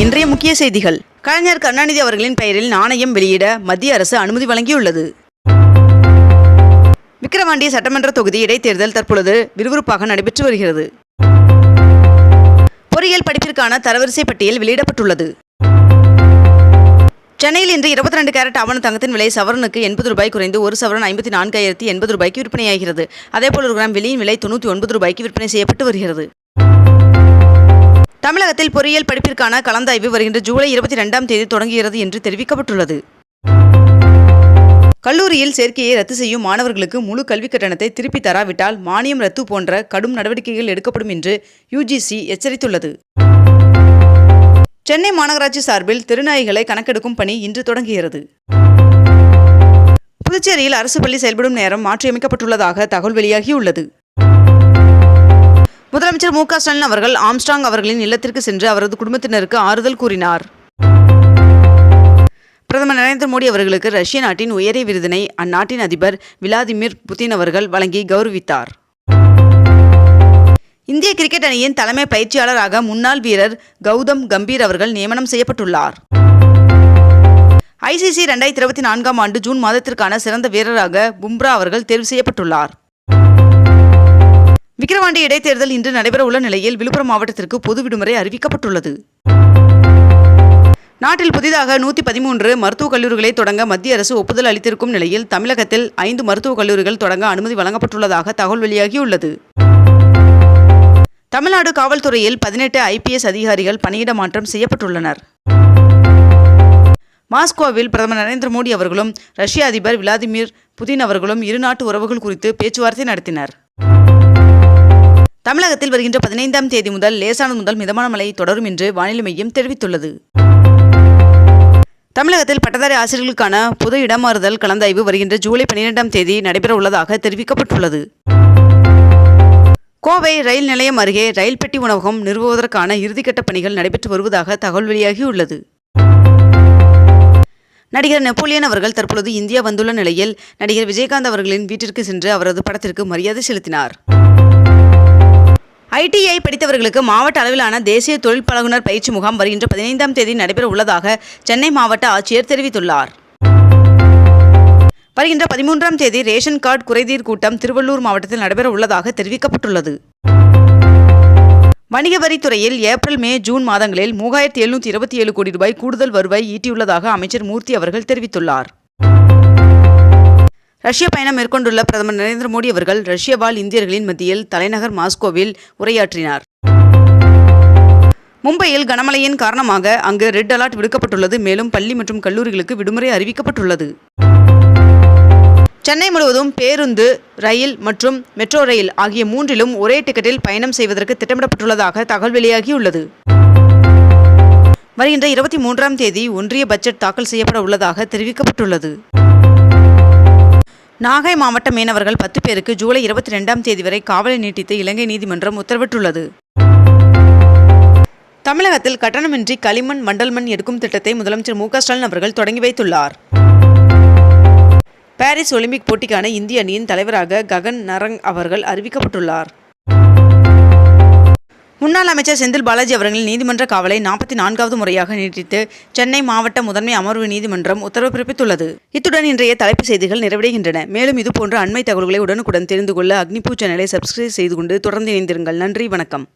இன்றைய முக்கிய செய்திகள். கலைஞர் கருணாநிதி அவர்களின் பெயரில் நாணயம் வெளியிட மத்திய அரசு அனுமதி வழங்கியுள்ளது. விக்கிரவாண்டி சட்டமன்ற தொகுதி இடைத்தேர்தல் தற்பொழுது விறுவிறுப்பாக நடைபெற்று வருகிறது. பொறியியல் படிப்பிற்கான தரவரிசை பட்டியல் வெளியிடப்பட்டுள்ளது. சென்னையில் இன்று இருபத்தி ரெண்டு கேரட் ஆவண தங்கத்தின் விலை சவரனுக்கு எண்பது ரூபாய் குறைந்து ஒரு சவரன் ஐம்பத்தி நான்காயிரத்தி எண்பது ரூபாய்க்கு விற்பனையாகிறது. அதேபோல் ஒரு கிராம் வெளியின் விலை தொண்ணூற்றி ஒன்பது ரூபாய்க்கு விற்பனை செய்யப்பட்டு வருகிறது. தமிழகத்தில் பொறியியல் படிப்பிற்கான கலந்தாய்வு வருகின்ற ஜூலை இருபத்தி ரெண்டாம் தேதி தொடங்குகிறது என்று தெரிவிக்கப்பட்டுள்ளது. கல்லூரியில் சேர்க்கையை ரத்து செய்யும் மாணவர்களுக்கு முழு கல்விக் கட்டணத்தை திருப்பி தராவிட்டால் மானியம் ரத்து போன்ற கடும் நடவடிக்கைகள் எடுக்கப்படும் என்று யுஜிசி எச்சரித்துள்ளது. சென்னை மாநகராட்சி சார்பில் திருநாய்களை கணக்கெடுக்கும் பணி இன்று தொடங்குகிறது. புதுச்சேரியில் அரசு பள்ளி செயல்படும் நேரம் மாற்றியமைக்கப்பட்டுள்ளதாக தகவல் வெளியாகியுள்ளது. முதலமைச்சர் மு க ஸ்டாலின் அவர்கள் ஆம்ஸ்டாங் அவர்களின் இல்லத்திற்கு சென்று அவரது குடும்பத்தினருக்கு ஆறுதல் கூறினார். பிரதமர் நரேந்திர மோடி அவர்களுக்கு ரஷ்ய நாட்டின் உயரிய விருதினை அந்நாட்டின் அதிபர் விளாதிமிர் புதின் அவர்கள் வழங்கி கௌரவித்தார். இந்திய கிரிக்கெட் அணியின் தலைமை பயிற்சியாளராக முன்னாள் வீரர் கௌதம் கம்பீர் அவர்கள் நியமனம் செய்யப்பட்டுள்ளார். ஐசிசி ரெண்டாயிரத்தி இருபத்தி நான்காம் ஆண்டு ஜூன் மாதத்திற்கான சிறந்த வீரராக பும்ரா அவர்கள் தேர்வு செய்யப்பட்டுள்ளார். விக்கிரவாண்டி இடைத்தேர்தல் இன்று நடைபெற உள்ள நிலையில் விழுப்புரம் மாவட்டத்திற்கு பொது விடுமுறை அறிவிக்கப்பட்டுள்ளது. நாட்டில் புதிதாக நூற்றி பதிமூன்று மருத்துவக் கல்லூரிகளை தொடங்க மத்திய அரசு ஒப்புதல் அளித்திருக்கும் நிலையில் தமிழகத்தில் ஐந்து மருத்துவக் கல்லூரிகள் தொடங்க அனுமதி வழங்கப்பட்டுள்ளதாக தகவல் வெளியாகியுள்ளது. தமிழ்நாடு காவல்துறையில் பதினெட்டு ஐபிஎஸ் அதிகாரிகள் பணியிட மாற்றம் செய்யப்பட்டுள்ளனர். மாஸ்கோவில் பிரதமர் நரேந்திர மோடி அவர்களும் ரஷ்ய அதிபர் விளாடிமிர் புதின் அவர்களும் இருநாட்டு உறவுகள் குறித்து பேச்சுவார்த்தை நடத்தினர். தமிழகத்தில் வருகின்ற பதினைந்தாம் தேதி முதல் லேசானது முதல் மிதமான மழை தொடரும் என்று வானிலை மையம் தெரிவித்துள்ளது. தமிழகத்தில் பட்டதாரி ஆசிரியர்களுக்கான பொது இடமாறுதல் கலந்தாய்வு வருகின்ற ஜூலை பன்னிரெண்டாம் தேதி நடைபெற உள்ளதாக தெரிவிக்கப்பட்டுள்ளது. கோவை ரயில் நிலையம் அருகே ரயில் பெட்டி உணவகம் நிறுவுவதற்கான இறுதிக்கட்ட பணிகள் நடைபெற்று வருவதாக தகவல் வெளியாகியுள்ளது. நடிகர் நெப்போலியன் அவர்கள் தற்பொழுது இந்தியா வந்துள்ள நிலையில் நடிகர் விஜயகாந்த் அவர்களின் வீட்டிற்கு சென்று அவரது படத்திற்கு மரியாதை செலுத்தினார். ஐடிஐ படித்தவர்களுக்கு மாவட்ட அளவிலான தேசிய தொழில் பழகுனர் பயிற்சி முகாம் வருகின்ற பதினைந்தாம் தேதி நடைபெற உள்ளதாக சென்னை மாவட்ட ஆட்சியர் தெரிவித்துள்ளார். வருகின்ற பதிமூன்றாம் தேதி ரேஷன் கார்டு குறைதீர் கூட்டம் திருவள்ளூர் மாவட்டத்தில் நடைபெற உள்ளதாக தெரிவிக்கப்பட்டுள்ளது. வணிக வரித்துறையில் ஏப்ரல் மே ஜூன் மாதங்களில் மூவாயிரத்தி எழுநூற்றி இருபத்தி ஏழு கோடி ரூபாய் கூடுதல் வருவாய் ஈட்டியுள்ளதாக அமைச்சர் மூர்த்தி அவர்கள் தெரிவித்துள்ளார். ரஷ்ய பயணம் மேற்கொண்டுள்ள பிரதமர் நரேந்திர மோடி அவர்கள் ரஷ்ய வாழ் இந்தியர்களின் மத்தியில் தலைநகர் மாஸ்கோவில் உரையாற்றினார். மும்பையில் கனமழையின் காரணமாக அங்கு ரெட் அலர்ட் விடுக்கப்பட்டுள்ளது. மேலும் பள்ளி மற்றும் கல்லூரிகளுக்கு விடுமுறை அறிவிக்கப்பட்டுள்ளது. சென்னை முழுவதும் பேருந்து ரயில் மற்றும் மெட்ரோ ரயில் ஆகிய மூன்றிலும் ஒரே டிக்கெட்டில் பயணம் செய்வதற்கு திட்டமிடப்பட்டுள்ளதாக தகவல் வெளியாகியுள்ளது. வருகின்ற இருபத்தி மூன்றாம் தேதி ஒன்றிய பட்ஜெட் தாக்கல் செய்யப்பட உள்ளதாக தெரிவிக்கப்பட்டுள்ளது. நாகை மாவட்ட மீனவர்கள் பத்து பேருக்கு ஜூலை இருபத்தி ரெண்டாம் தேதி வரை காவலை நீட்டித்து இலங்கை நீதிமன்றம் உத்தரவிட்டுள்ளது. தமிழகத்தில் கட்டணமின்றி களிமண் மண்டல் மண் எடுக்கும் திட்டத்தை முதலமைச்சர் மு ஸ்டாலின் அவர்கள் தொடங்கி வைத்துள்ளார். பாரிஸ் ஒலிம்பிக் போட்டிக்கான இந்திய அணியின் தலைவராக ககன் நரங் அவர்கள் அறிவிக்கப்பட்டுள்ளார். முன்னாள் அமைச்சர் செந்தில் பாலாஜி அவர்களின் நீதிமன்ற காவலை நாற்பத்தி நான்காவது முறையாக நீட்டித்து சென்னை மாவட்ட முதன்மை அமர்வு நீதிமன்றம் உத்தரவு பிறப்பித்துள்ளது. இத்துடன் இன்றைய தலைப்புச் செய்திகள் நிறைவடைகின்றன. மேலும் இதுபோன்ற அண்மை தகவல்களை உடனுக்குடன் தெரிந்து கொள்ள அக்னிபூ சேனலை சப்ஸ்கிரைப் செய்து கொண்டு தொடர்ந்து இணைந்திருங்கள். நன்றி வணக்கம்.